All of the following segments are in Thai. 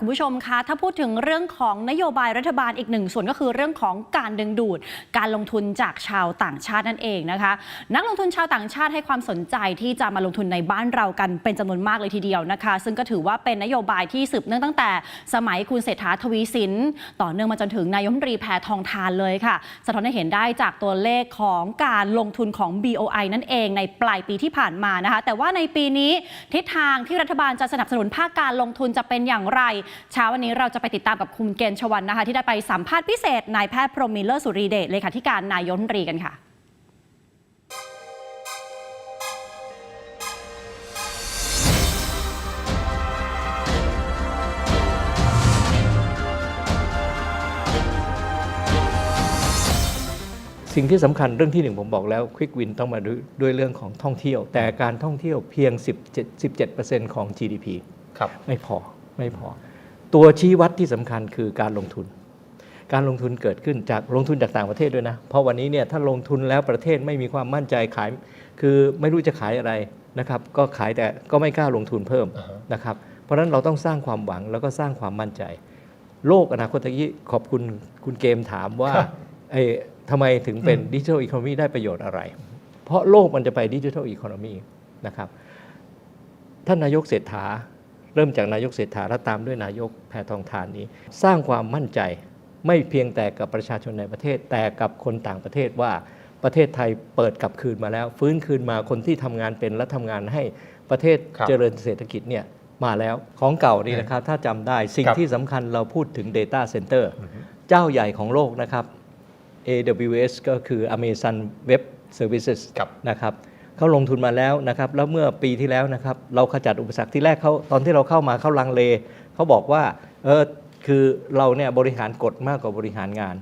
คุณผู้ชมคะถ้าพูดถึงเรื่องของนโยบายรัฐบาลอีกหนึ่งส่วนก็คือเรื่องของการดึงดูด การลงทุนจากชาวต่างชาตินั่นเองนะคะ นักลงทุนชาวต่างชาติให้ความสนใจที่จะมาลงทุนในบ้านเรากันเป็นจำนวนมากเลยทีเดียวนะคะ ซึ่งก็ถือว่าเป็นนโยบายที่สืบเนื่องตั้งแต่ สมัยคุณเศรษฐาทวีสิน ต่อเนื่องมาจนถึงนายมนตรีแพทองทานเลยค่ะ สะท้อนให้เห็นได้จากตัวเลขของการลงทุนของ BOI นั่นเอง ในปลายปีที่ผ่านมานะคะ แต่ว่าในปีนี้ทิศทางที่รัฐบาลจะสนับสนุนภาคการลงทุนจะเป็นอย่างไรเช้าวันนี้เราจะไปติดตามกับคุณเกณฑ์ชวันนะคะ ที่ได้ไปสัมภาษณ์พิเศษนายแพทย์พรหมมิลเลอร์สุรีเดชเลขาธิการนายกรัฐมนตรีกันค่ะสิ่งที่สำคัญเรื่องที่หนึ่งผมบอกแล้วควิกวินต้องมาด้วยด้วยเรื่องของท่องเที่ยว แต่การท่องเที่ยวเพียง 17 17%ของ GDP ครับไม่พอไม่พอ ตัวชี้วัดที่สำคัญคือการลงทุน การลงทุนเกิดขึ้นจากลงทุนจากต่างประเทศด้วยนะ เพราะวันนี้เนี่ยถ้าลงทุนแล้วประเทศไม่มีความมั่นใจขาย คือไม่รู้จะขายอะไรนะครับ ก็ขายแต่ก็ไม่กล้าลงทุนเพิ่มอ่าฮะนะครับ เพราะฉะนั้นเราต้องสร้างความหวังแล้วก็สร้างความมั่นใจ โลกอนาคตตะกี้ขอบคุณคุณเกมถามว่าครับไอ้ทำไมถึงเป็นดิจิทัลอีโคโนมีได้ประโยชน์อะไร เพราะโลกมันจะไปดิจิทัลอีโคโนมีนะครับ ท่านนายกเศรษฐา เริ่มจากนายกเศรษฐาและตามด้วยนายกแพทองทานนี้ สร้างความมั่นใจไม่เพียงแต่กับประชาชนในประเทศ แต่กับคนต่างประเทศว่าประเทศไทยเปิดกลับคืนมาแล้ว ฟื้นคืนมาคนที่ทำงานเป็นและทำงานให้ประเทศครับเจริญเศรษฐกิจเนี่ยมาแล้วของเก่านี่นะครับ ถ้าจำได้สิ่งครับที่สำคัญเราพูดถึง Data Center เจ้าใหญ่ของโลกนะครับ AWS ก็คือ Amazon Web Services ครับนะครับ เขาลงทุนมาแล้วนะครับ แล้วเมื่อปีที่แล้วนะครับ เราขจัดอุปสรรคที่แรกเขาตอนที่เราเข้ามาเขาลังเลเขาบอกว่าเออคือเราเนี่ยบริหารกฎมากกว่าบริหารงาน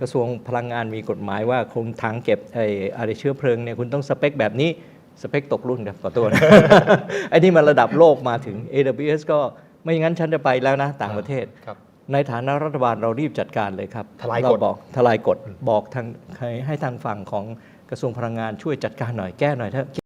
กระทรวงพลังงานมีกฎหมายว่าคุณถังเก็บไอ้อะไรเชื้อเพลิงเนี่ยคุณต้องสเปคแบบนี้สเปคตกรุ่นครับขอโทษไอ้นี่มันระดับโลกมาถึง AWS ก็ไม่งั้นฉันจะไปแล้วนะต่างประเทศครับในฐานะรัฐบาลเรารีบจัดการเลยครับทลายกฎเรบอกทลายกฎบอกทางให้ให้ทางฝั่งของ กระทรวงพลังงานช่วยจัดการหน่อยแก้หน่อยเถอะ